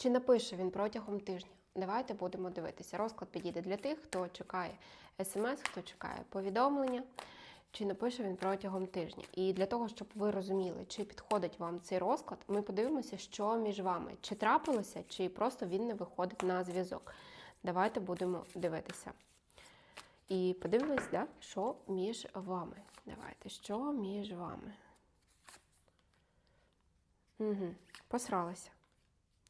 Чи напише він протягом тижня? Давайте будемо дивитися. Розклад підійде для тих, хто чекає смс, хто чекає повідомлення, чи напише він протягом тижня. І для того, щоб ви розуміли, чи підходить вам цей розклад, ми подивимося, що між вами, чи трапилося, чи просто він не виходить на зв'язок. Давайте будемо дивитися. І подивимось, да, що між вами. Давайте, що між вами. Угу. Посралася.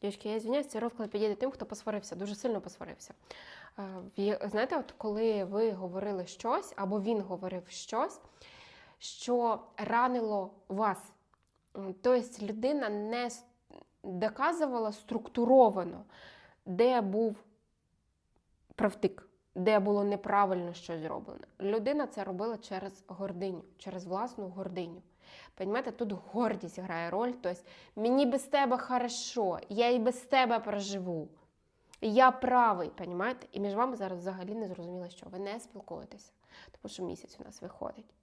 Дівчатки, я звиняюсь, цей розклад підійде тим, хто посварився, дуже сильно посварився. Е, Знаєте, от коли ви говорили щось, або він говорив щось, що ранило вас. Тобто людина не доказувала структуровано, де був правдик, де було неправильно щось зроблено. Людина це робила через гординю, через власну гординю. Понімаєте, тут гордість грає роль. Тобто мені без тебе хорошо, я і без тебе проживу. Я правий, понімаєте? І між вами зараз взагалі не зрозуміло, що ви не спілкуєтеся, тому що місяць у нас виходить.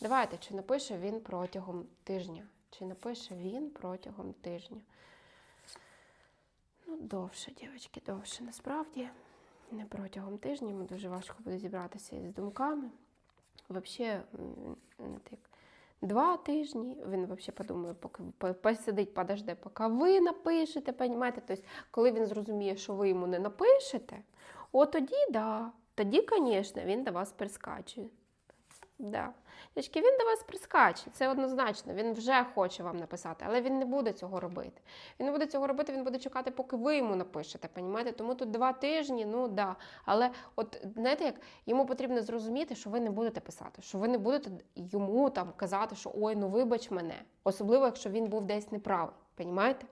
Давайте, чи напише він протягом тижня? Чи напише він протягом тижня? Ну, довше, дівчатки, довше. Насправді, не протягом тижня, йому дуже важко буде зібратися із думками. Взагалі, як два тижні, він взагалі подумає, поки посидить, подожде, поки ви напишете, понімаєте? Тобто, коли він зрозуміє, що ви йому не напишете, от тоді, да, тоді, звісно, він до вас прискачує. Да. Дядьки, він до вас прискаче, це однозначно. Він вже хоче вам написати, але він не буде цього робити. Він не буде цього робити, він буде чекати, поки ви йому напишете. Понімаєте? Тому тут два тижні, ну да. Але от знаєте, як йому потрібно зрозуміти, що ви не будете писати, що ви не будете йому там казати, що ой, ну вибач мене. Особливо, якщо він був десь неправий. Понімаєте?